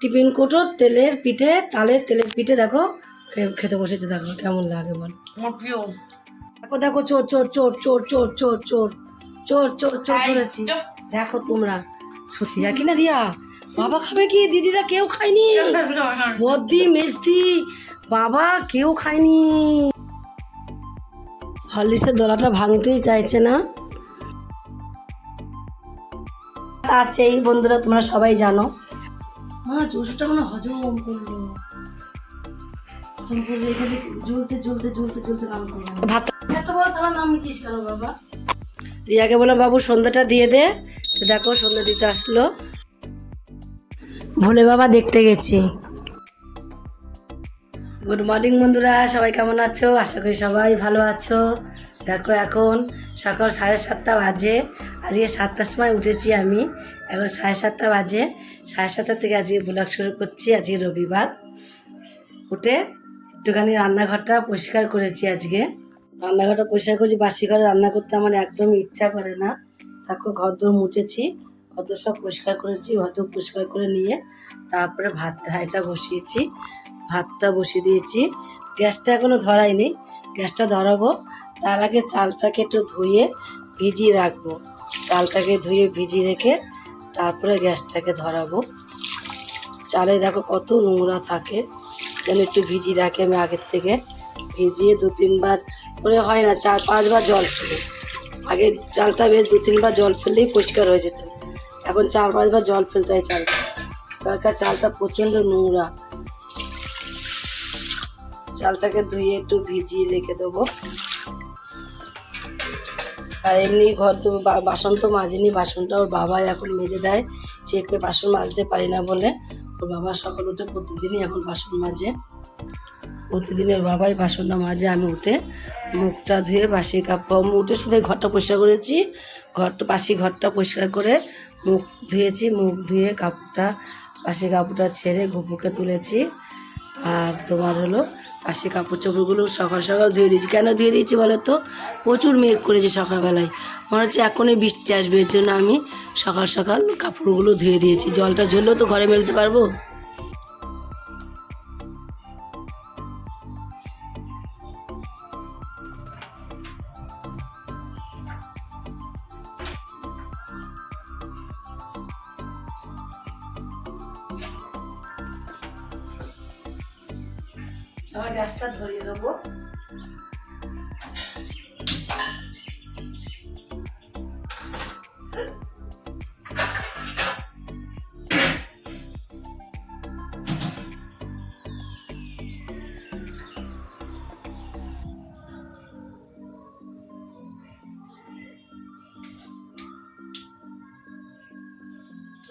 Tiffin কোটো তেলের পিঠে তালের তেলের পিঠে দেখো খেতে বসেছে দেখো কেমন লাগে বল। আমার প্রিয়। দেখো দেখো চোর চোর চোর চোর চোর চোর চোর চোর চোর চোর ধরেছি। দেখো তোমরা সত্যি রাখি না রিয়া? বাবা খাবে কি? দিদিরা কেউ খায়নি। বদ্দি মেজদি বাবা কেউ খায়নি। হরলিক্সের দলাটা ভাঙতেই চাইছে না। আছেই বন্ধুরা তোমরা সবাই জানো মানে হজম করল। হজম এখানে জ্বলতে জ্বলতে জ্বলতে জ্বলতে নামছে ভাত এত বড় থালা নামিয়েছিস কেন বাবা? রিয়াকে বললাম বাবু সন্ধ্যাটা দিয়ে দে। তো দেখো সন্ধ্যা দিতে আসলো। ভোলে বাবা দেখতে গেছি। গুড মর্নিং বন্ধুরা সবাই কেমন আছো? আশা করি সবাই ভালো আছো। দেখো এখন সকাল সাড়ে সাতটা বাজে। আজকে সাতটার সময় উঠেছি আমি। এখন সাড়ে সাতটা বাজে। সাড়ে সাতটা থেকে আজকে ব্লগ শুরু করছি, আজকে রবিবার। উঠে একটুখানি রান্নাঘরটা পরিষ্কার করেছি আজকে। রান্নাঘরটা পরিষ্কার করেছি, বাসি ঘরে রান্না করতে আমার একদম ইচ্ছা করে না। তারপর ঘর দোর মুছেছি, ঘর সব পরিষ্কার করেছি, ঘর দোর পরিষ্কার করে নিয়ে তারপরে ভাত হাঁড়িটা বসিয়েছি, ভাতটা বসিয়ে দিয়েছি। গ্যাসটা এখনও ধরাইনি, গ্যাসটা ধরাবো। তার আগে চালটাকে একটু ধুয়ে ভিজিয়ে রাখব। চালটাকে ধুয়ে ভিজিয়ে রেখে তারপরে গ্যাসটাকে ধরাবো। চালে দেখো কত নোংরা থাকে। যেন একটু ভিজিয়ে রাখি আমি আগের থেকে। ভিজিয়ে দু তিনবার করে হয় না, চার পাঁচবার জল ফেলে। আগে চালটা বেশ দু তিনবার জল ফেললেই পরিষ্কার হয়ে যেত। এখন চার পাঁচবার জল ফেলতে হয় চালটা। এবারকার চালটা প্রচণ্ড নোংরা। চালটাকে ধুয়ে একটু ভিজিয়ে রেখে দেবো। আর এমনি ঘর তো বাসন তো মাজেনি, বাসনটা ওর বাবা এখন মেজে দেয়, চেপে বাসন মাজতে পারি না বলে। ওর বাবা সকাল উঠে প্রতিদিনই এখন বাসন মাজে। প্রতিদিন ওর বাবাই বাসনটা মাজে, আমি উঠে মুখটা ধুয়ে বাসি কাপড় উঠে শুধু ঘরটা পরিষ্কার করেছি। ঘরটা বাসি ঘরটা পরিষ্কার করে মুখ ধুয়েছি, মুখ ধুয়ে কাপড়টা বাসি কাপড়টা ছেড়ে ঘুপুকে তুলেছি। আর তোমার হলো বাসি কাপড় চোপড়গুলো সকাল সকাল ধুয়ে দিয়েছি। কেন ধুয়ে দিয়েছি বলো তো প্রচুর মেঘ করেছে সকালবেলায়। মনে হচ্ছে এখনই বৃষ্টি আসবে, এর জন্য আমি সকাল সকাল কাপড়গুলো ধুয়ে দিয়েছি। জলটা ঝরলেও তো ঘরে মেলতে পারব? আমার গ্যাসটা ধরিয়ে দেবো।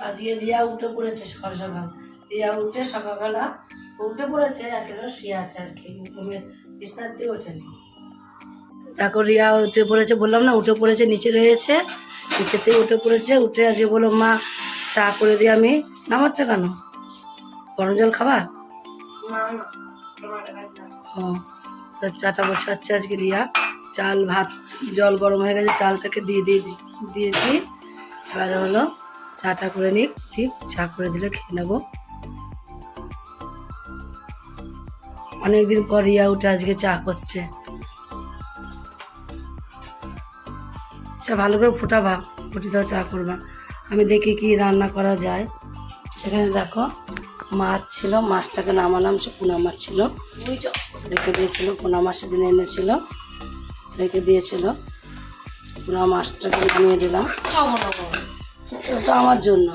আজকে রিয়া উঠে পড়েছে সকাল সকাল রিয়া উঠে সকালবেলা উঠে পড়েছে একেবারে শুয়ে আছে আর কি ঘুমের বিছনার দিয়ে ওঠেনি দেখো রিয়া উঠে পড়েছে বললাম না উঠে পড়েছে নিচে রয়েছে নিচেতেই উঠে পড়েছে উঠে আজকে বলল মা চা করে দিয়ে আমি। নামাচ্ছে কেন? গরম জল খাবা? ও তো চাটা বসাচ্ছে আজকে রিয়া। চাল ভাত জল গরম হয়ে গেছে চালটাকে দিয়ে দিয়ে দিয়েছি। এবারে হলো চাটা করে নিই ঠিক চা করে দিলে খেয়ে নেব। অনেকদিন পর রিয়া উঠে আজকে চা করছে। চা ভালো করে ফুটাবা, ফুটি দাও চা করবা। আমি দেখি কি রান্না করা যায়। সেখানে দেখো, মাছ ছিল, মাছটাকে নামালাম, সে পোনা মাছ ছিল। রেখে দিয়েছিল, পোনা মাছ সেদিন এনেছিল, রেখে দিয়েছিল। পোনা মাছটাকে নামিয়ে দিলাম। খাব না তো আমার জন্য।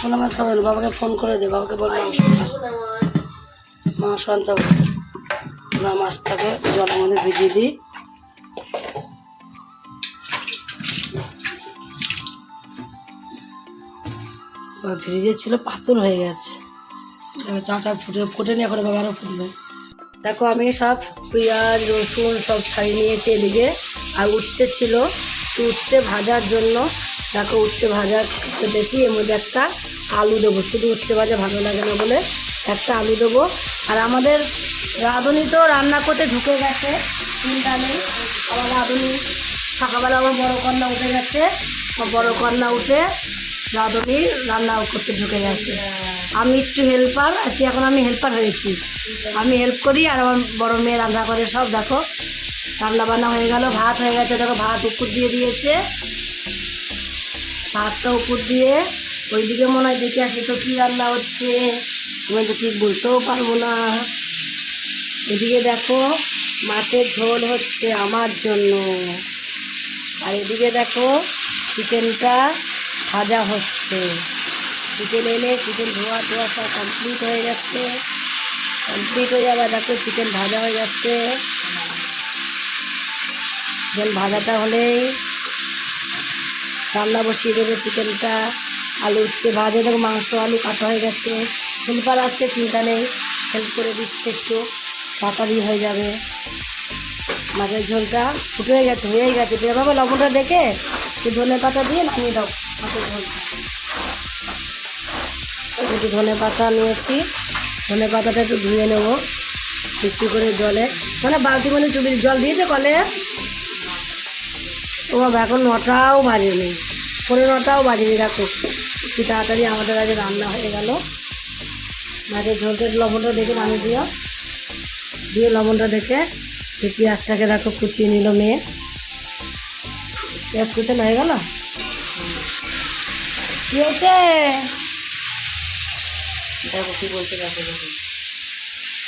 পোনা মাছ খাবে বাবাকে ফোন করে দে, বাবাকে বল মাংস আনতে হবে মাছটাকে জলের মধ্যে ভিজিয়ে দিই। ফ্রিজে ছিল পাথর হয়ে গেছে। চাটা ফুটে ফোটেনি, এখন এবার আরও ফুটবে। দেখো, আমি সব পেঁয়াজ, রসুন সব ছাড়িয়ে নিয়েছি এদিকে। আর উচ্ছে ছিল উচ্ছে ভাজার জন্য, দেখো, উচ্ছে ভাজা কেটেছি এর মধ্যে একটা আলু দেবো। শুধু উচ্ছে ভাজা ভালো লাগে না বলে একটা আলু দেবো। আর আমাদের রাঁধুনি তো রান্না করতে ঢুকে গেছে। চিন্তা নেই আমার রাঁধুনি সকালবেলা আমার বড় কন্যা উঠে গেছে। আমার বড় কন্যা উঠে রাঁধুনি রান্না করতে ঢুকে গেছে। আমি একটু হেল্পার আছি, এখন আমি হেল্পার হয়েছি। আমি হেল্প করি আর আমার বড়ো মেয়ে রান্না করে সব, দেখো। রান্না বান্না হয়ে গেল, ভাত হয়ে গেছে, দেখো, ভাত উপর দিয়ে দিয়েছে। ভাতটা উপর দিয়ে, ওইদিকে মনে হয় দেখে আসি তো কী রান্না হচ্ছে। আমি তো ঠিক বলতেও পারব না। এদিকে দেখো, মাছের ঝোল হচ্ছে আমার জন্য। আর এদিকে দেখো, চিকেনটা ভাজা হচ্ছে। চিকেন এনে চিকেন ধোয়া ধোয়া সব কমপ্লিট হয়ে যাচ্ছে কমপ্লিট হয়ে যাবে দেখো চিকেন ভাজা হয়ে যাচ্ছে। চিকেন ভাজাটা হলেই রান্না বসিয়ে দেবে চিকেনটা। আলু উচ্ছে ভাজে, দেখো মাংস, আলু কাটা হয়ে গেছে। হেল্পার আছে, চিন্তা নেই। হেল্প করে দিচ্ছে একটু। তাড়াতাড়ি হয়ে যাবে। মাছের ঝোলটা ফুটে গেছে, হয়েই গেছে। দিয়ে বাবা, লবণটা দেখে ধনে পাতা দিয়ে নামিয়ে দাও মাছের ঝোলটা একটু ধনে পাতা নিয়েছি। ধনে পাতাটা একটু ধুয়ে নেব বেশি করে জলে। মানে বালতি মানে চুবি, জল দিয়েছে কলে? ও বাবা, এখন নটাও বাজেনি। পনেরো নটাও বাজেনি, দেখো। কি তাড়াতাড়ি আমাদের আগে রান্না হয়ে গেল। মাছের ঝোলটা লবণটা দেখে নামিয়ে দিও। দিয়ে লবণটা দেখে এই পেঁয়াজটাকে দেখো কুচিয়ে নিল মেয়ে পেঁয়াজ কুচানো হয়ে গেল? কি হয়েছে? দেখো কি বলতে দেখো দেখো।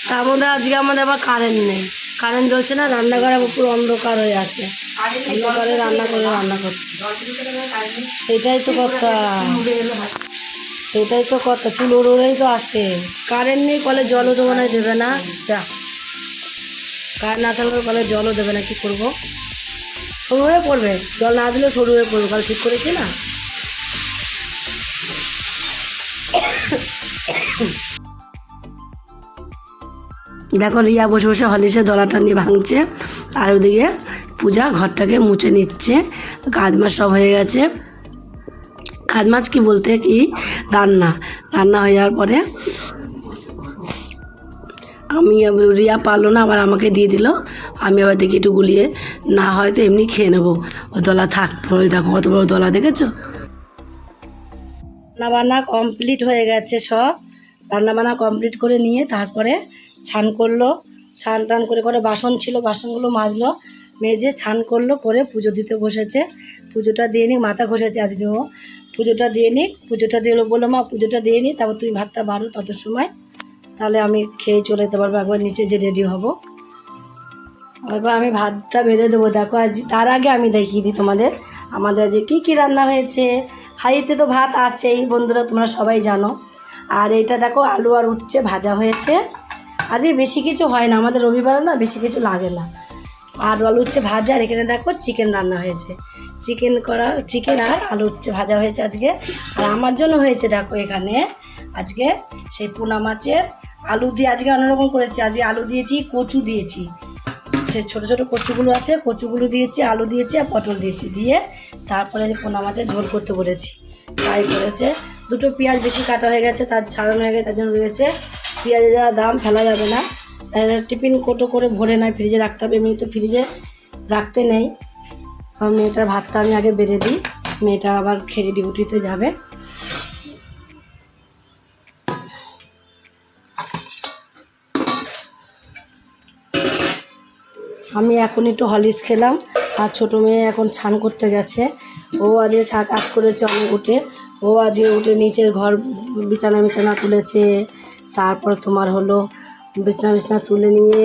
তার মধ্যে আজকে আমাদের আবার কারেন্ট নেই। কারেন্ট জ্বলছে না রান্নাঘর পুরো অন্ধকার হয়ে আছে। অন্ধকারে রান্না করে রান্না করছে। সেটাই তো কথা। সেটাই তো কথা, চুল উড়েই তো আসে। কারেন্ট নেই, কলে জলও মনে হয় দেবে না। যা। কারেন্ট না থাকলে কলে জলও দেবে না, কী করব? সরু হয়ে পড়বে। জল না দিলেও সরু হয়ে পড়বে, কাল ঠিক করেছি না? দেখো, রিয়া বসে বসে হলিসে দলাটা নিয়ে ভাঙছে, আর ওদিকে পূজা ঘরটাকে মুছে নিচ্ছে। কাজ মাছ সব হয়ে গেছে। কাজ মাছ কি বলতে কি, রান্না। রান্না হয়ে যাওয়ার পরে আমি রিয়া পারল না, আবার আমাকে দিয়ে দিল। আমি আবার দেখি একটু গুলিয়ে, না হয়তো এমনি খেয়ে নেব। ও দলা থাক, পরে দেখো কত বড় দলা, দেখেছ? রান্না বান্না কমপ্লিট হয়ে গেছে সব। রান্না বান্না কমপ্লিট করে নিয়ে তারপরে ছান করল। ছান টান করে করে বাসন ছিল, বাসনগুলো মাজলো, মেজে ছান করল, করে পুজো দিতে বসেছে। পুজোটা দিয়ে নিক মাথা ঘষেছে আজকে ও। পুজোটা দিয়ে নিক পুজোটা দিয়ে বলল মা, পুজোটা দিয়ে নিই তারপর তুমি ভাতটা বাড়ো তত সময়। তাহলে আমি খেয়ে চলে যেতে পারব, একবার নিচে যে রেডি হব। এবার আমি ভাতটা বেড়ে দেবো, দেখো আজ তার আগে আমি দেখিয়ে দিই তোমাদের, আমাদের আজকে কী কী রান্না হয়েছে। হাঁড়িতে তো ভাত আছেই বন্ধুরা, তোমরা সবাই জানো। আর এটা দেখো আলু আর উচ্ছে ভাজা হয়েছে। আজকে বেশি কিছু হয় না, আমাদের রবিবার না বেশি কিছু লাগে না। আর আলু উচ্ছে ভাজা, আর এখানে দেখো চিকেন রান্না হয়েছে। চিকেন করা, চিকেন আর আলু উচ্ছে ভাজা হয়েছে আজকে। আর আমার জন্য হয়েছে, দেখো এখানে আজকে সেই পোনা মাছের আলু দিয়ে আজকে অন্যরকম করেছি। আজকে আলু দিয়েছি, কচু দিয়েছি। সে ছোটো ছোটো কচুগুলো আছে, কচুগুলো দিয়েছি, আলু দিয়েছি আর পটল দিয়েছি। দিয়ে তারপরে পোনা মাছের ঝোল করতে বলেছি। তাই করেছে। দুটো পেঁয়াজ বেশি কাটা হয়ে গেছে, তার ছাড়ানো হয়ে গেছে, তার জন্য রয়েছে পেঁয়াজের যা দাম ফেলা যাবে না। টিফিন কোটো করে ভরে নেয়, ফ্রিজে রাখতে হবে, এমনি তো ফ্রিজে রাখতে নেই। মেয়েটার ভাতটা আমি আগে বেড়ে দিই। মেয়েটা আবার খেয়ে ডিউটিতে যাবে। আমি এখন একটু হলিক্স খেলাম, আর ছোটো মেয়ে এখন ছান করতে গেছে। ও আজকে ছা কাজ করেছে অনেক উঠে। ও আজকে উঠে নিচের ঘর বিছানা বিছানা তুলেছে। তারপর তোমার হলো বিছনা বিছনা তুলে নিয়ে,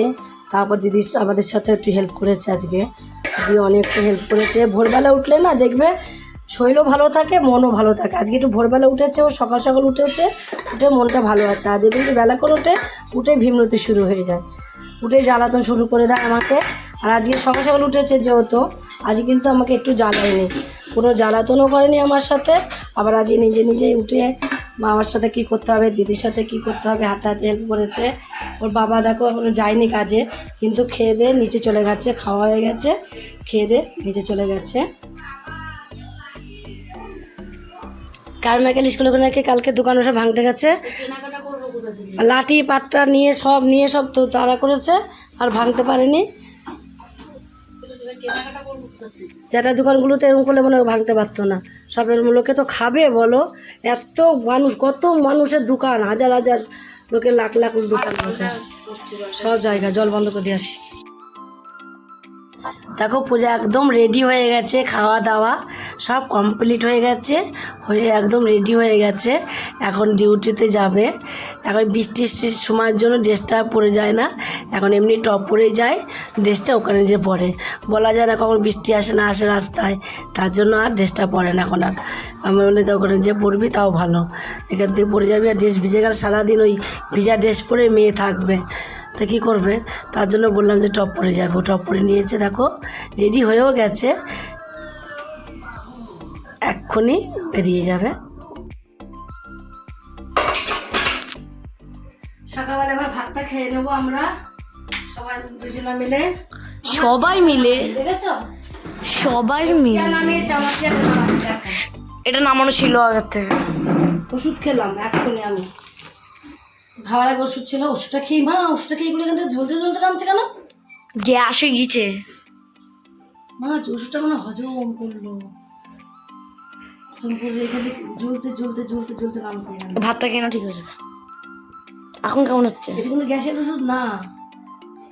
তারপর দিদি আমাদের সাথে একটু হেল্প করেছে আজকে। দিদি অনেকটা হেল্প করেছে। ভোরবেলা উঠলে না দেখবে শরীরও ভালো থাকে, মনও ভালো থাকে। আজকে একটু ভোরবেলা উঠেছে, ও সকাল সকাল উঠেছে, উঠে মনটা ভালো আছে। আর যেদিন বেলা করে উঠে উঠে ভীমরতি শুরু হয়ে যায়। উঠে জ্বালাতন শুরু করে দেয় আমাকে। আর আজকে সকাল সকাল উঠেছে যেহেতু, আজকে কিন্তু আমাকে একটু জ্বালায়নি। কোনো জ্বালাতনও করেনি আমার সাথে, আবার আজকে নিজে নিজেই উঠে মা আমার সাথে কী করতে হবে, দিদির সাথে কী করতে হবে, হাতে হাতে হেল্প করেছে। ওর বাবা দেখো এখনও যায়নি কাজে, কিন্তু খেয়ে দিয়ে নিচে চলে গেছে, খাওয়া হয়ে গেছে, খেয়ে দিয়ে নিচে চলে গেছে। কার কারমাইকেল স্কুলে নাকি কালকে দোকান ওসব ভাঙতে গেছে। লাঠি, পাট্টা নিয়ে সব নিয়ে সব তো তারা করেছে, আর ভাঙতে পারেনি। যেটা দোকানগুলোতে এরকম করলে মনে ভাঙতে পারতো না। সবের লোকে তো খাবে, বলো। এত মানুষ, কত মানুষের দোকান, হাজার হাজার লোকের লাখ লাখ দোকান সব জায়গা জল বন্ধ করে দিয়ে আসি। দেখো পূজা একদম রেডি হয়ে গেছে খাওয়া দাওয়া সব কমপ্লিট হয়ে গেছে, হয়ে একদম রেডি হয়ে গেছে। এখন ডিউটিতে যাবে। এখন বৃষ্টির সময়ের জন্য ড্রেসটা পরে যায় না। এখন এমনি টপ পরে যায় ড্রেসটা ওখানে যে পরে। বলা যায় না কখন বৃষ্টি আসে না আসে রাস্তায়, তার জন্য আর ড্রেসটা পরে না এখন আর। আমি বলি, তো ওখানে যে পরবি তাও ভালো। এখান থেকে পরে যাবি আর ড্রেস ভিজে গেলে, সারাদিন ওই ভিজা ড্রেস পরে মেয়ে থাকবে। তা কী করবে? তার জন্য বললাম যে টপ পরে যাব। টপ পরে নিয়েছে দেখো রেডি হয়েও গেছে। এক্ষুনি বেরিয়ে যাবে। সকালবেলা এবার ভাতটা খেয়ে নেব আমরা। সবাই দুজনা মিলে। সবাই মিলে? সবাই মিলে? এটা নামানো ছিল আগের থেকে। ওষুধ খেলাম এক্ষুনি আমি। খাওয়ার আগে ওষুধ ছিল ওষুধটা খেয়ে মা ওষুধটা খেয়ে এগুলো এখান থেকে ঝুলতে ঝুলতে নামছে কেন? গ্যাসে গিয়েছে। মা ওষুধটা মনে হজম করল। হজম করে রেখে দেখে ঝুলতে ঝুলতে ঝুলতে ঝুলতে নামছে এখানে ভাতটা কেন ঠিক হয়ে যাবে এখন কেমন হচ্ছে? এটা কিন্তু গ্যাসের ওষুধ না।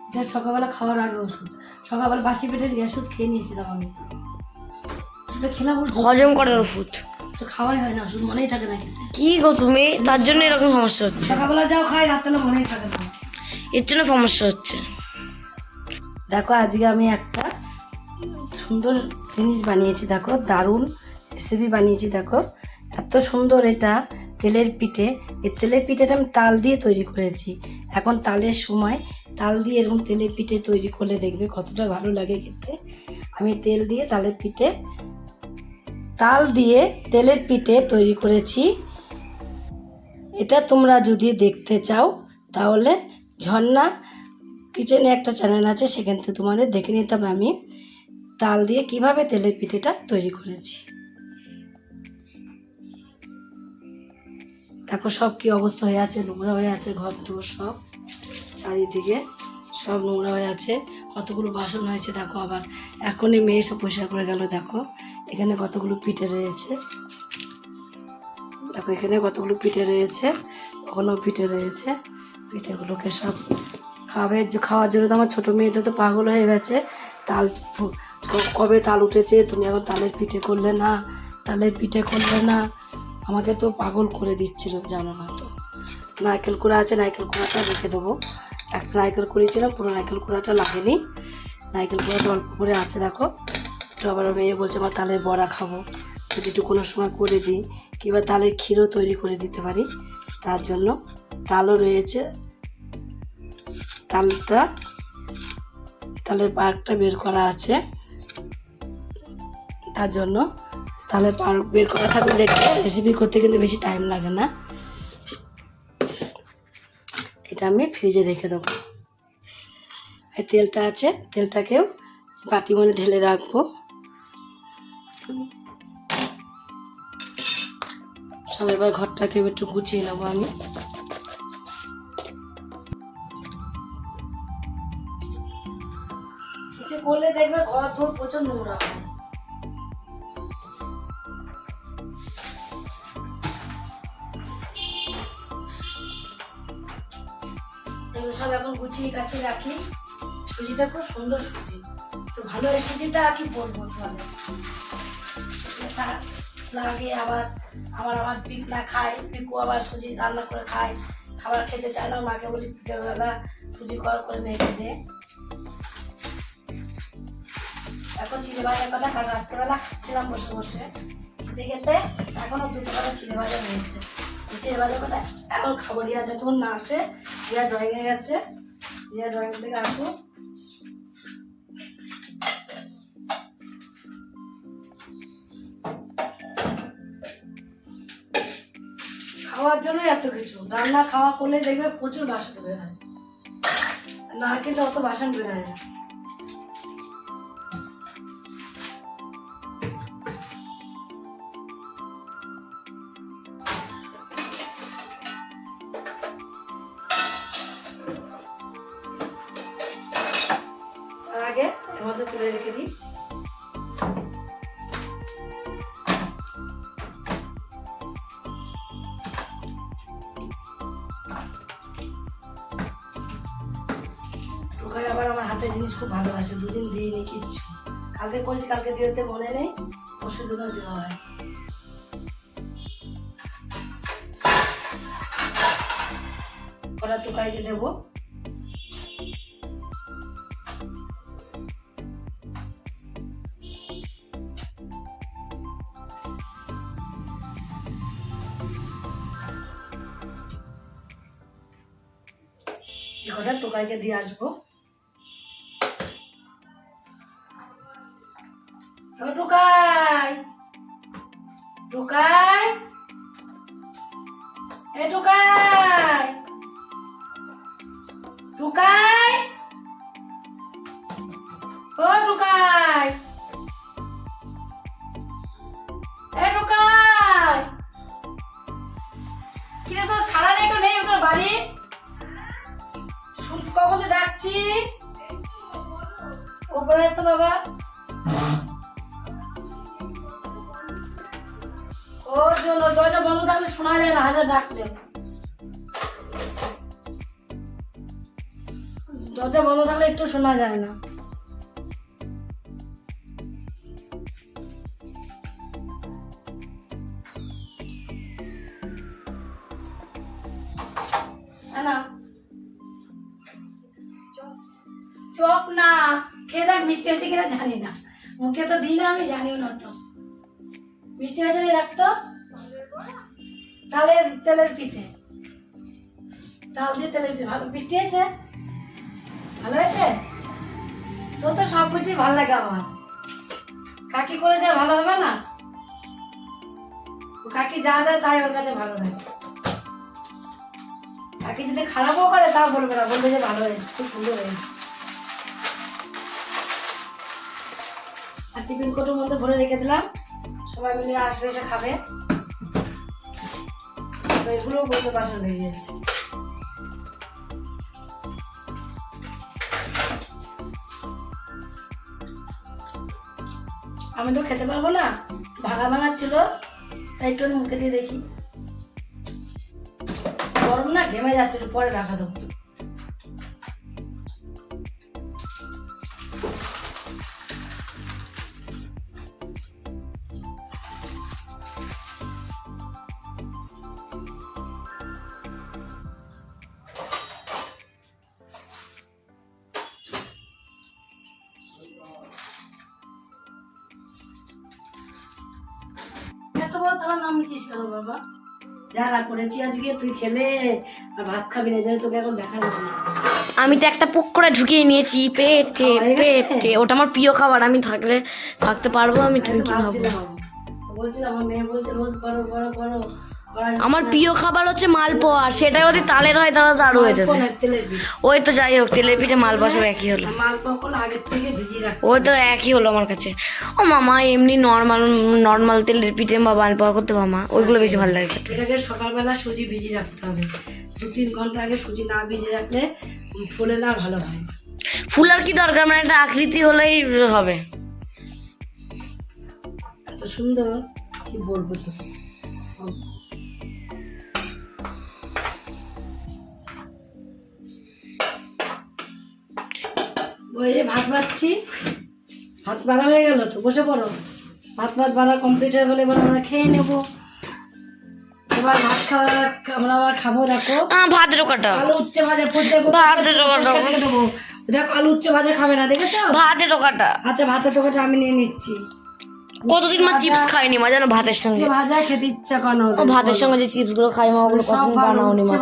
এটা সকালবেলা খাওয়ার আগে ওষুধ। সকালবেলা বাসি পেটের গ্যাস ওষুধ খেয়ে নিয়েছিলাম আমি। ওষুধটা খেলাম হজম করার ওষুধ। খাওয়াই হয় না ওষুধ মনেই থাকে না খেতে। কি গো তুমি? তার জন্য এরকম সমস্যা হচ্ছে। সকালবেলা যাও খাই রাত্রে মনেই থাকে না। এর জন্য সমস্যা হচ্ছে। দেখো আজকে আমি একটা সুন্দর জিনিস বানিয়েছি দেখো দারুণ রেসিপি বানিয়েছি দেখো। এত সুন্দর এটা তেলের পিঠে। এই তেলের পিঠেটা আমি তাল দিয়ে তৈরি করেছি। এখন তালের সময় তাল দিয়ে এরকম তেলের পিঠে তৈরি করলে দেখবে কতটা ভালো লাগে খেতে। আমি তেল দিয়ে তালের পিঠে তাল দিয়ে তেলের পিঠে তৈরি করেছি। এটা তোমরা যদি দেখতে চাও, তাহলে ঝর্ণা কিচেনে একটা চ্যানেল আছে, সেখান থেকে তোমাদের দেখে নিতে হবে আমি তাল দিয়ে কীভাবে তেলের পিঠেটা তৈরি করেছি। দেখো সব কি অবস্থা হয়ে আছে, নোংরা হয়ে আছে, ঘর দোর সব। চারিদিকে সব নোংরা হয়ে আছে। কতগুলো বাসন হয়েছে, দেখো আবার। এখনই মেয়ে সব পরিষ্কার করে গেল, দেখো। এখানে কতগুলো পিঠে রয়েছে? দেখো, এখানে কতগুলো পিঠে রয়েছে, ওখানেও পিঠে রয়েছে। পিঠেগুলোকে সব খাবে। খাওয়ার জন্য তো আমার ছোটো মেয়েটা তো পাগল হয়ে গেছে। তাল কবে তাল উঠেছে? তুমি এখন তালের পিঠে করলে না, তালের পিঠে করলে না। আমাকে তো পাগল করে দিচ্ছিল, জানো না তো। নারকেল কুড়া আছে, নারকেল কুড়াটা রেখে দেবো। একটা নারকেল কুড়িয়েছিলাম, পুরো নারকেল কুড়াটা লাগেনি। নারকেল কুড়াটা অল্প করে আছে, দেখো। তো আবার মেয়ে বলছে আমার তালের বড়া খাব। যদি একটু কোনো সময় করে দিই, কিংবা তালের ক্ষীরও তৈরি করে দিতে পারি, তার জন্য তালও রয়েছে। তালটা, তালের পার্কটা বের করা আছে। তার জন্য তালের পার্ক বের করা থাকলে দেখতে রেসিপি করতে কিন্তু বেশি টাইম লাগে না। এটা আমি ফ্রিজে রেখে দেবো। তেলটা আছে, তেলটাকেও বাটির মধ্যে ঢেলে রাখব। সব এবার ঘরটাকে একটু গুছিয়ে নেব আমি। কিছু করলে দেখবে ঘর ধর প্রচুর নোংরা এগুলো সব এখন গুছিয়ে কাছে রাখি। সুজিটা খুব সুন্দর সুজি। তো ভালো এই সুজিটা কি বলব তাহলে? এটা লাগে, আবার আবার আমার পিক না খায়, পিকু আবার সুজি রান্না করে খায়, খাবার খেতে চায় না, মাকে বলি বিকেলবেলা সুজি কর করে মেখে দে। এখন চিড়ে ভাজা কটা? কাল রাত্রেবেলা খাচ্ছিলাম বসে বসে। খেতে খেতে এখনও দুটো কটা চিড়ে ভাজা এই চিড়ে ভাজা কটা? এখন খাব। রিয়া যতক্ষণ না আসে, রিয়া ড্রয়িংয়ে গেছে। রিয়া ড্রয়িং থেকে আসুক। খাওয়ার জন্য এত কিছু। রান্না খাওয়া করলে দেখবে প্রচুর বাসন বেরোয় না কিন্তু অত বাসন বেরোয় না। আগে এর মধ্যে তুলে রেখে দিই। জিনিস খুব ভালোবাসে, দুদিন দিইনি কিচ্ছু। কালকে করেছি, কালকে দিতে মনে নেই ওষুধ দোকান দেওয়া হয়। কটা টুকাইকে দেবো? কটা টোকাইকে দিয়ে আসব। টোকাই এ টোকাই টোকাই ও টোকাই এ টোকাই কিরে তোর সারা নেই নেই তোর বাড়ি? কখন ডাকছি। ওপরে তো বাবা। জন্য দরজা বন্ধ থাকলে শোনা যায় না হাজার ডাকলে। দরজা বন্ধ থাকলে একটু শোনা যায় না। না, চপ না খেয়ে দেখ মিষ্টি হয়েছে কিনা জানি না। মুখে তো দিই না আমি জানিও না তো। মিষ্টি হয়েছে না রাখতো তালের পিঠে। তাল দিয়ে তেলের পিঠে। ভালো, মিষ্টি হয়েছে? ভালো হয়েছে? তোর তো সব কিছুই ভালো লাগে আমার। কাকি করেছে ভালো হবে না? কাকি যা দেয় তাই ওর কাছে ভালো লাগে। কাকি যদি খারাপও করে, তাও বলবে না। বলবে যে ভালো হয়েছে, খুব সুন্দর হয়েছে। আর টিফিন কোটোর মধ্যে ভরে রেখে দিলাম। সবাই মিলে আসবে, এসে খাবে। তো এগুলো বলতে পছন্দ হয়ে আমি তো খেতে পারব না ভাঙা ভাঙা ছিল তাই একটু মুখে দিয়ে দেখি। গরম না, ঘেমে যাচ্ছে পরে রাখা দেবো করেছি আজকে তুই খেলে আর ভাত খাবি না যেন তোকে এখন দেখা যাবে না। আমি তো একটা পুক করে ঢুকিয়ে নিয়েছি পেটে? পেটে ওটা আমার প্রিয় খাবার আমি থাকলে থাকতে পারব আমি তুমি কি ভাবো বলছিলাম আমার মেয়ে বলছে রোজ করো করো করো আমার প্রিয় খাবার হচ্ছে মালপোয়া সেটা যদি তালের হয় তাহলে তো আরও হয়ে। যাবে। ওই তো যাই হোক তেলের পিঠে মালপোয়া সব একই হলো। আর ওই তো একই হলো আমার কাছে। ও মামা এমনি নর্মাল নর্মাল তেলের পিঠে বা মালপোয়া করতে মামা ওইগুলো বেশি ভালো লাগে এটাকে সকালবেলা সুজি ভিজিয়ে রাখতে হবে। দু তিন ঘণ্টা আগে সুজি না ভিজিয়ে রাখলে ফোলে না ভালো হয়। ফুলার কি দরকার? মানে একটা আকৃতি হলেই হবে। এত সুন্দর কি বলব তো ওই যে ভাত বাড়ছি ভাত বাড়া হয়ে গেল তো বসে পড়ো। ভাত ভাত বাড়া কমপ্লিট হয়ে গেলে এবার আমরা খেয়ে নেব। এবার ভাত খাওয়া আমরা আবার খাব দেখো। ভাত রোকাটা কাটা আলু উচ্ছে ভাজা ভাতের পরিষ্কার দেবো। দেখো আলু উচ্ছে ভাজা খাবে না দেখেছ? ভাতের রোকাটা আচ্ছা ভাতের রোকাটা আমি নিয়ে নিচ্ছি। কতদিন মা চিপস খাইনি মা? জানো ভাতের সঙ্গে। ভাজা খেতে ইচ্ছা কেন ও ভাতের সঙ্গে যে চিপসগুলো খাই মা ওগুলো কতদিন বানাওনি মা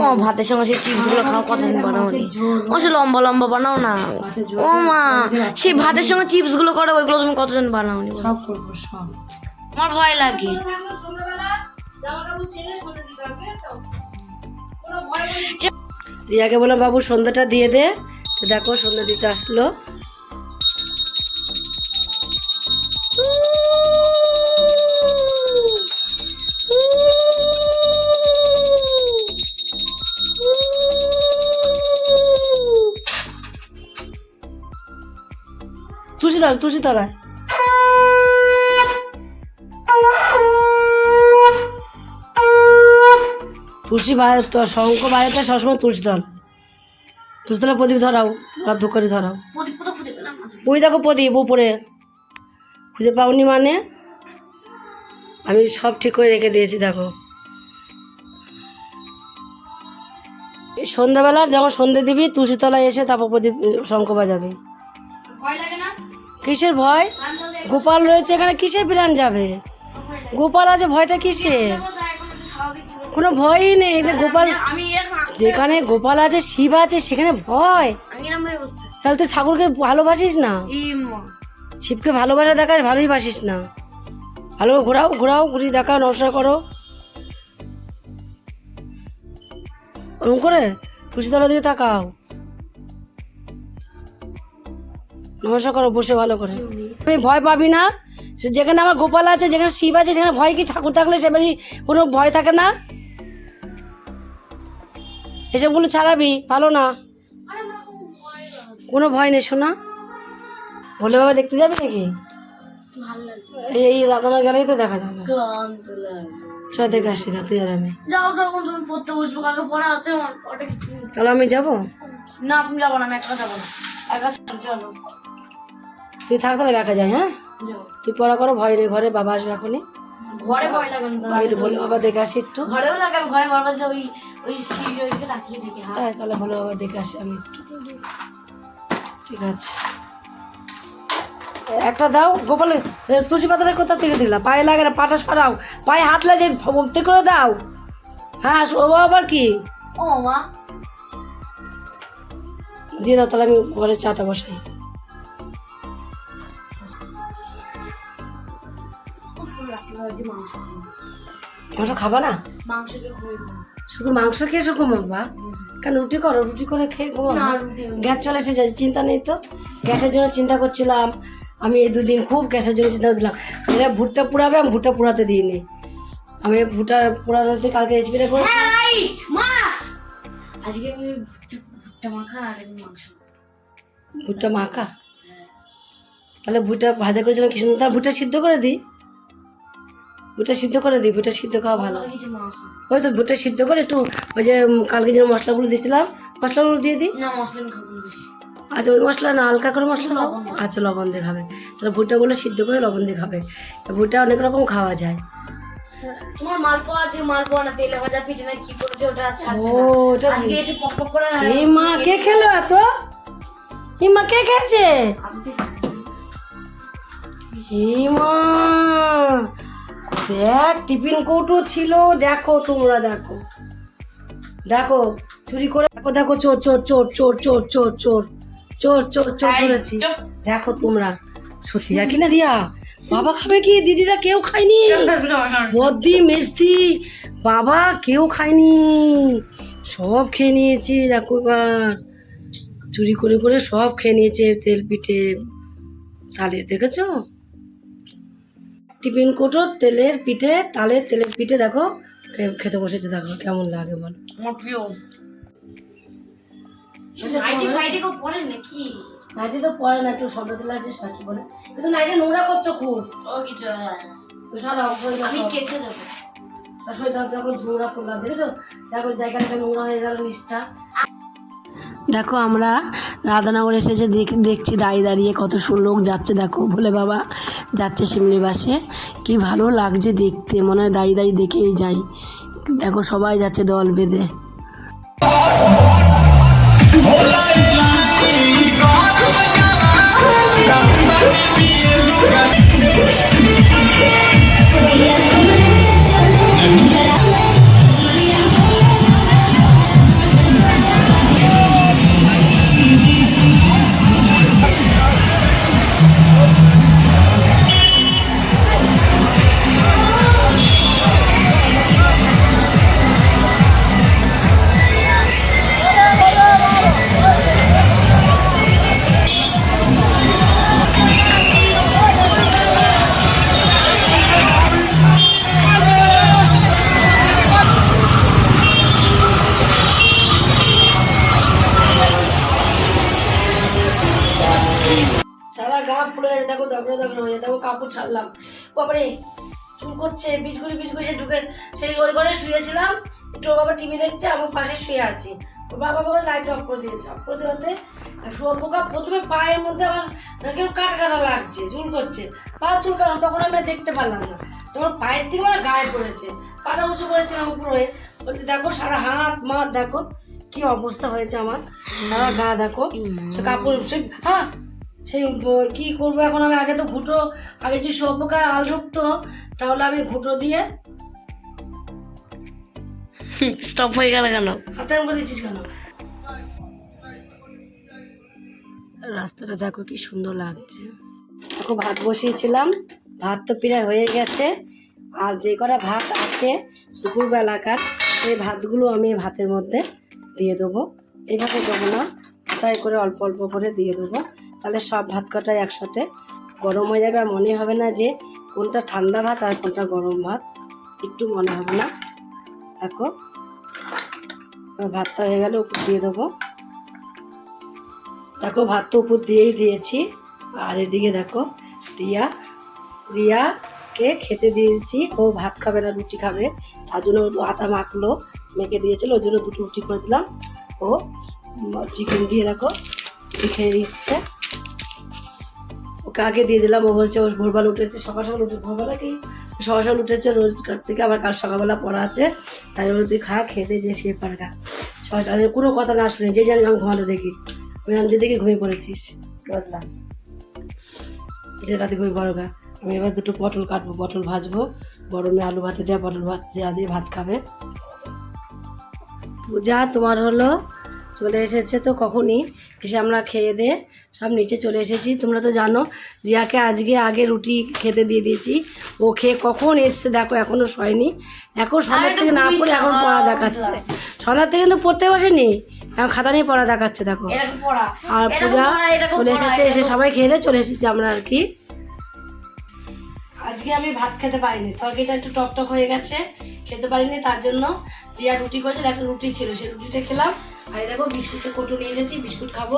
ও ভাতের সঙ্গে সেই চিপসগুলো খাও কতদিন বানাওনি ও সে লম্বা লম্বা বানাও না। ও মা সেই ভাতের সঙ্গে চিপসগুলো করো ওইগুলো তুমি কতদিন বানাওনি? সব করব সব। আমার ভয় লাগে। রিয়াকে বললাম বাবু সন্ধ্যাটা দিয়ে দে। তো দেখো সন্ধ্যা দিতে আসলো। তুলসী তলায় তুলসী তলায় তুলসী বাইরে তো শঙ্খ বাইরেতে সবসময় তুলসী দল তুলসীতলা প্রদীপ ধরাও রাত করে ধরাও ওই দেখো প্রদীপ উপরে খুঁজে পাওনি মানে আমি সব ঠিক করে রেখে দিয়েছি দেখো। এই সন্ধ্যাবেলা যখন সন্ধে দিবি তুলসীতলায় এসে তারপর প্রদীপ শঙ্খ বাজাবে। কিসের ভয়? গোপাল রয়েছে এখানে, কিসের প্রাণ যাবে? গোপাল আছে, ভয়টা কিসের? কোনো ভয়ই নেই গোপাল যেখানে গোপাল আছে, শিব আছে, সেখানে ভয়। তাহলে তুই ঠাকুরকে ভালোবাসিস না? শিবকে ভালোবাসা দেখাস ভালোই বাসিস না। ভালো ঘোরাও ঘোরাও ঘুরি দেখাও, নমস্কার করো। ওরকম করে তুলসীতলার দিকে তাকাও। নমস্কার করো বসে ভালো করে। তুমি ভয় পাবি না। যেখানে আমার গোপাল আছে যেখানে শিব আছে সেখানে ভয় কি ঠাকুর থাকলে সেবারই কোনো ভয় থাকে না? এসবগুলো ছাড়াবি ভালো না। কোনো ভয় নেই শোনা। ভোলে বাবা দেখতে যাবে নাকি? এই রাধানা গেলেই তো দেখা যাবে। ক্লান্ত লাগছে চ দেখে আসি না তুই আর আমি। যাও তখন তুমি পড়তে বসবো কালকে পড়া আছে আমার। ওটা কিছু তাহলে আমি যাব? না আপনি যাব না আমি একা যাব না। একা চলো। তুই থাক তাহলে একা যায় হ্যাঁ? তুই পড়া করো ভয় নেই ঘরে বাবা আসবে এখনই। ঘরে ভয় লাগে না বাইরে বলে বাবা দেখে আসি একটু। ঘরেও লাগে আমি ঘরে যে ওই ওই সিঁড়ি ওইদিকে তাকিয়ে দেখি হ্যাঁ। তাহলে বলে বাবা দেখে আসি আমি একটু। ঠিক আছে। একটা দাও গোপালের তুলসী পাতাটা কোথা থেকে দিলাম পায়ে লাগে না পাটা সরাও পায়ে হাত লাগে ভক্তি করে দাও। হ্যাঁ ও আবার কি? ও মা। দিয়ে দাও তাহলে আমি ঘরে চাটা বসাই। মাংস খাব। মাংস খাবা না? মাংস। শুধু মাংস খেয়ে এসে ঘুমাবা কেন রুটি করো? রুটি করে খেয়ে ঘুমাবো গ্যাস চলে এসেছে চিন্তা নেই তো। গ্যাসের জন্য চিন্তা করছিলাম। আমি এই দুদিন খুব গ্যাসের জন্য চিন্তা করছিলাম। এরা ভুট্টা পুরাবে আমি ভুট্টা পুরাতে দিইনি। আমি ভুট্টা পুরানোতে কালকে রেসিপিটা করেছি। হ্যাঁ মা! আজকে আমি ভুট্টা মাখা আর মাংস ভুট্টা মাখা? তাহলে ভুট্টা ভাজা করেছিলাম কি সুন্দর? তাহলে ভুট্টা সিদ্ধ করে দিই। ভুট্টা সিদ্ধ করে দিই ভুট্টা সিদ্ধ খাওয়া ভালো। ওই তো ভুট্টা সিদ্ধ করে একটু ওই যে কালকে যে মশলাগুলো দিয়েছিলাম মশলাগুলো দিয়ে দিই। না মশলা আমি খাব বেশি। আচ্ছা ওই মশলা না হালকা করে মশলা দাও। আচ্ছা লবণ দিয়ে খাবে। তাহলে ভুট্টাগুলো সিদ্ধ করে লবণ দিয়ে খাবে। ভুট্টা অনেক রকম খাওয়া যায়। তোমার মালপোয়া আছে মালপোয়া না তেলে ভাজা পিঠে না কি করেছে ওটা ছাড়বে ও ওটা আজকে এসে পক পক করে এই মা কে খেলো এত? এই মা কে খেয়েছে? এই মা দেখ টিফিন কৌটো ছিল দেখো তোমরা দেখো। দেখো চুরি করে দেখো দেখো চোর চোর চোর চোর চোর চোর চোর চোর চোর চোর ধরেছি। দেখো তোমরা সত্যি রাখি না রিয়া? বাবা খাবে কি? দিদিরা কেউ খায়নি। বদ্দি মেস্তি বাবা কেউ খায়নি। সব খেয়ে নিয়েছি দেখো এবার। চুরি করে করে সব খেয়ে নিয়েছে তেল পিঠে তালের দেখেছ? টিফিন কোটো তেলের পিঠে তালের তেলের পিঠে দেখো খেতে বসেছে দেখো কেমন লাগে বলো আমার প্রিয় নাইটি তো পরে না একটু সবে তেল আছে সঠিক বলে কিন্তু নাইটি নোংরা করছ খুব ও কিছু হয় আমি কেচে দেবো নোংরা করলাম দেখেছ দেখো জায়গাটা নোংরা হয়ে গেল নিচটা দেখো আমরা রাধানগর এসেছে দেখ- দেখছি, দাঁড়িয়ে দাঁড়িয়ে কত লোক যাচ্ছে, দেখো, ভোলে বাবা যাচ্ছে শিমলি বাসে। কি ভালো লাগছে দেখতে, মনে হয় দাঁড়িয়ে দাঁড়িয়ে দেখেই যাই। দেখো সবাই যাচ্ছে দল বেঁধে। সেই ওই ঘরে শুয়েছিলাম। একটু ওর বাবা টিভি দেখছে আমার পাশে শুয়ে আছি। ওর বাবা বাবা লাইট অফ করে দিয়েছে। অফ করে দেওয়াতে শুয়োপোকা প্রথমে পায়ের মধ্যে আমার কেউ কাট কাটা লাগছে চুল করছে। পা চুল কাটাম তখন আমি দেখতে পারলাম না। তখন পায়ের থেকে আমার গায়ে পড়েছে। পাটা উঁচু করেছিলাম উপরে বলতে দেখো সারা হাত মাথ দেখো কি অবস্থা হয়েছে আমার। সারা গা দেখো সে কাপড় সে হ্যাঁ সেই কি করব এখন আমি? আগে তো ঘুটো আগে যদি শুয়োপোকার আল ঢুকতো তাহলে আমি ঘুটো দিয়ে স্টপ হয়ে গেল কেন? হাতের মধ্যে দিচ্ছিস কেন? রাস্তাটা দেখো কি সুন্দর লাগছে। দেখো ভাত বসিয়েছিলাম ভাত তো প্রায় হয়ে গেছে। আর যে কটা ভাত আছে দুপুরবেলাকার সেই ভাতগুলো আমি ভাতের মধ্যে দিয়ে দেবো। এইভাবে দেবো না তাই করে অল্প অল্প করে দিয়ে দেবো। তাহলে সব ভাত কটাই একসাথে গরম হয়ে যাবে। আর মনে হবে না যে কোনটা ঠান্ডা ভাত আর কোনটা গরম ভাত। একটু মনে হবে না। দেখো ভাতটা হয়ে গেলে উপর দিয়ে দেবো। দেখো, ভাত তো উপর দিয়েই দিয়েছি। আর এদিকে দেখো, রিয়া, রিয়াকে খেতে দিয়েছি। ও ভাত খাবে না, রুটি খাবে। তার জন্য আটা মাখলো, মেখে দিয়েছিল। ওই জন্য দুটো রুটি করে দিলাম। ও চিকেন দিয়ে দেখো খেয়ে দিচ্ছে ওকে আগে দিয়ে দিলাম। ও বলছে ও ভোরবেলা উঠেছে। সকাল সকাল উঠে ভোরবেলা কি সকাল উঠেছে রোজ থেকে আবার কাল সকালবেলা পড়া আছে। তাই বলে তুই খা খেতে দিয়ে সে পারগা সকাল কোনো কথা না শুনে যে জানি আমি ঘুমাতে দেখি। আমি আমি যে দেখি ঘুমিয়ে পড়েছিস। বললাম এটা রাতে ঘুমিয়ে বড় গা আমি এবার দুটো পটল কাটবো পটল ভাজবো। বড় মেয়ে আলু ভাতে দেওয়া পটল ভাত যা দিয়ে ভাত খাবে। পূজা তোমার হলো চলে এসেছে তো কখনই। এসে আমরা খেয়ে দে সব নিচে চলে এসেছি। তোমরা তো জানো রিয়াকে আজকে আগে রুটি খেতে দিয়ে দিয়েছি। ও খেয়ে কখন এসছে দেখো এখনও শয়নি। এখন সন্ধ্যার থেকে না পড়ে এখন পড়া দেখাচ্ছে। সন্ধ্যার থেকে কিন্তু পড়তে বসেনি এখন খাতা নিয়ে পড়া দেখাচ্ছে দেখো। আর পূজা চলে এসেছে এসে সবাই খেয়ে দিয়ে চলে এসেছি আমরা আর কি। আজকে আমি ভাত খেতে পারিনি। তরকারিটা একটু টক টক হয়ে গেছে, খেতে পারিনি, তার জন্য রিয়া রুটি করেছিল, একটা রুটি ছিল, সেই রুটিটা খেলাম। আর দেখো, বিস্কুটের কোটো নিয়ে এসেছি, বিস্কুট খাব,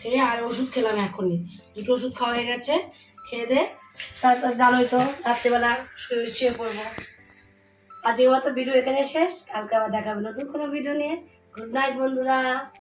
খেয়ে আর ওষুধ খেলাম এখনই। দুটো ওষুধ খাওয়া হয়ে গেছে, খেয়ে দে। তারপর জানোই তো, রাত্রিবেলা শুয়ে শুয়ে পড়ব। আজকের মতো ভিডিও এখানে শেষ, কালকে আবার দেখাবে নতুন কোনো ভিডিও নিয়ে। গুড নাইট বন্ধুরা।